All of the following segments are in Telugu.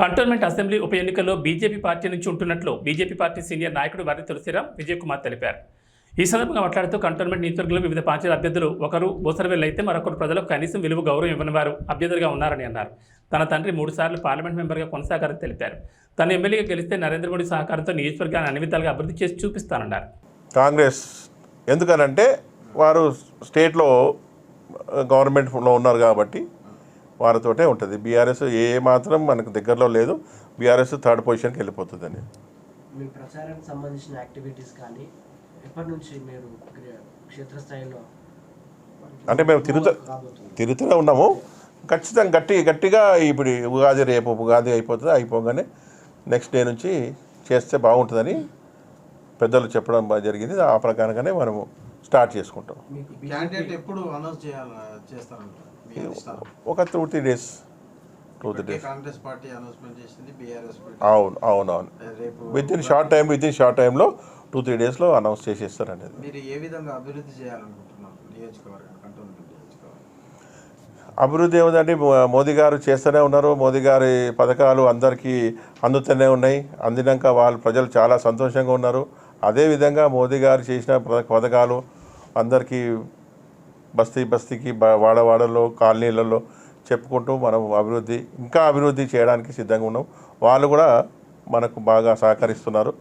కంటోన్మెంట్ అసెంబ్లీ ఉప ఎన్నికల్లో బీజేపీ పార్టీ నుంచి ఉంటున్నట్లు బీజేపీ పార్టీ సీనియర్ నాయకుడు వారి తులసిరామ్ విజయ్ కుమార్ తెలిపారు. ఈ సందర్భంగా మాట్లాడుతూ కంటోన్మెంట్ నియోజకవర్గంలో వివిధ పార్టీల అభ్యర్థులు ఒకరు బోసరవెల్లి అయితే మరొకరు ప్రజలకు కనీసం విలువ గౌరవం ఇవ్వని వారు అభ్యర్థులుగా ఉన్నారని అన్నారు. తన తండ్రి మూడుసార్లు పార్లమెంట్ మెంబర్గా కొనసాగారని తెలిపారు. తన ఎమ్మెల్యేగా గెలిస్తే నరేంద్ర మోడీ సహకారంతో నియోజకవర్గాన్ని అన్ని విధాలుగా అభివృద్ధి చేసి చూపిస్తానన్నారు. కాంగ్రెస్ ఎందుకనంటే వారు స్టేట్లో గవర్నమెంట్లో ఉన్నారు కాబట్టి వారితోటే ఉంటుంది. బీఆర్ఎస్ ఏ మాత్రం మనకు దగ్గరలో లేదు. బీఆర్ఎస్ థర్డ్ పొజిషన్కి వెళ్ళిపోతుందని. మీ ప్రచారానికి సంబంధించిన యాక్టివిటీస్ కానీ ఎప్పటి నుంచి మీరు క్రియ- క్షేత్రస్థాయిలో అంటే మేము తిరుగుతా తిరుగుతూనే ఉన్నాము. ఖచ్చితంగా గట్టి గట్టిగా ఇప్పుడు ఉగాది రేపు ఉగాది అయిపోతుంది అయిపోగానే నెక్స్ట్ డే నుంచి చేస్తే బాగుంటుందని పెద్దలు చెప్పడం జరిగింది. ఆ ప్రకారంగానే మనము స్టార్ట్ చేసుకుంటాం. ఎప్పుడు అనౌన్స్ ఒక two three days two three days అవును అవును అవును. Within short time within short టైంలో టూ త్రీ డేస్లో అనౌన్స్ చేసేస్తారు అనేది మీరు ఏ విధంగా అభివృద్ధి చేయాలనుకుంటున్నారు అభివృద్ధి ఏముందంటే మో- మోదీ గారు చేస్తూనే ఉన్నారు. మోదీ గారి పథకాలు అందరికీ అందుతూనే ఉన్నాయి. అందినాక వాళ్ళు ప్రజలు చాలా సంతోషంగా ఉన్నారు. అదేవిధంగా మోదీ గారు చేసిన పథ- పథకాలు అందరికీ బస్తీ బస్తీకి వాడవాడలో కాలనీలలో చెప్పుకుంటూ మనం అభివృద్ధి ఇంకా అభివృద్ధి చేయడానికి సిద్ధంగా ఉన్నాం. వాళ్ళు కూడా మనకు బాగా సహకరిస్తున్నారు.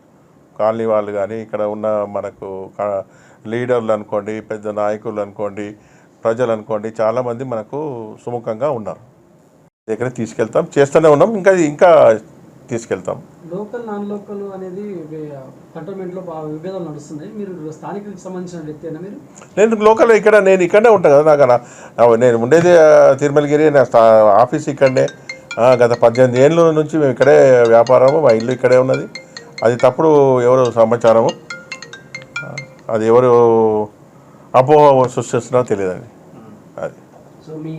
కాలనీ వాళ్ళు కానీ ఇక్కడ ఉన్న మనకు కా- లీడర్లు అనుకోండి పెద్ద నాయకులు అనుకోండి ప్రజలు అనుకోండి చాలామంది మనకు సుముఖంగా ఉన్నారు. దగ్గర తీసుకెళ్తాం చేస్తూనే ఉన్నాం. ఇంకా ఇంకా తీసుకెళ్తాం. లోకల్ నాన్ లోకల్ అనేది కంటోన్మెంట్లో బాగా విభేదాలు నడుస్తున్నాయి. మీరు స్థానికులకు సంబంధించిన వ్యక్తి అయినా మీరు? నేను లోకల్ ఇక్కడ నేను ఇక్కడనే ఉంటాను కదా నాకు నేను ఉండేది తిరుమలగిరి నా ఆఫీస్ ఇక్కడనే. గత పద్దెనిమిది ఏళ్ళ నుంచి మేము ఇక్కడే వ్యాపారము మా ఇల్లు ఇక్కడే ఉన్నది. అది తప్పుడు ఎవరు సమాచారము? అది ఎవరు అపోహ సృష్టిస్తున్నారో తెలియదండి. అది సో మీ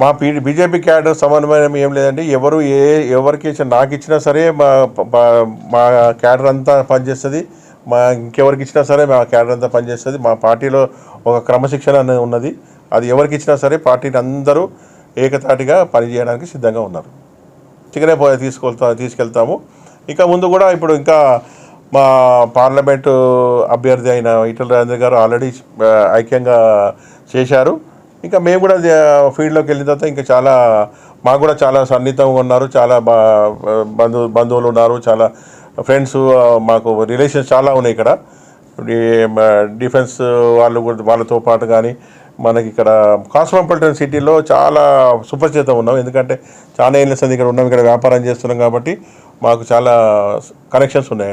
మా బీజేపీ క్యాడర్ సమన్వయం ఏం లేదండి. ఎవరు ఏ ఎవరికి ఇచ్చిన నాకు ఇచ్చినా సరే మా మా- క్యాడర్ అంతా పనిచేస్తుంది. మా ఇంకెవరికి ఇచ్చినా సరే మా క్యాడర్ అంతా పనిచేస్తుంది. మా పార్టీలో ఒక క్రమశిక్షణ అనేది ఉన్నది. అది ఎవరికి ఇచ్చినా సరే పార్టీని అందరూ ఏకతాటిగా పనిచేయడానికి సిద్ధంగా ఉన్నారు. చికెనే పోయి తీసుకెళ్తా తీసుకెళ్తాము. ఇంకా ముందు కూడా ఇప్పుడు ఇంకా మా పార్లమెంటు అభ్యర్థి అయిన ఈటల రాజేంద్ర గారు ఆల్రెడీ ఐక్యంగా చేశారు. ఇంకా మేము కూడా ఫీల్డ్లోకి వెళ్ళిన తర్వాత ఇంకా చాలా మాకు కూడా చాలా సన్నిహితంగా ఉన్నారు చాలా బా బంధు బంధువులు ఉన్నారు చాలా ఫ్రెండ్స్ మాకు రిలేషన్స్ చాలా ఉన్నాయి ఇక్కడ. డిఫెన్స్ వాళ్ళు కూడా వాళ్ళతో పాటు కానీ మనకి ఇక్కడ కాస్మోపాలిటన్ సిటీలో చాలా సుపరిచితం ఉన్నాం. ఎందుకంటే చాలా ఏళ్ళ సంది ఇక్కడ ఉన్నాం ఇక్కడ వ్యాపారం చేస్తున్నాం కాబట్టి మాకు చాలా కనెక్షన్స్ ఉన్నాయండి.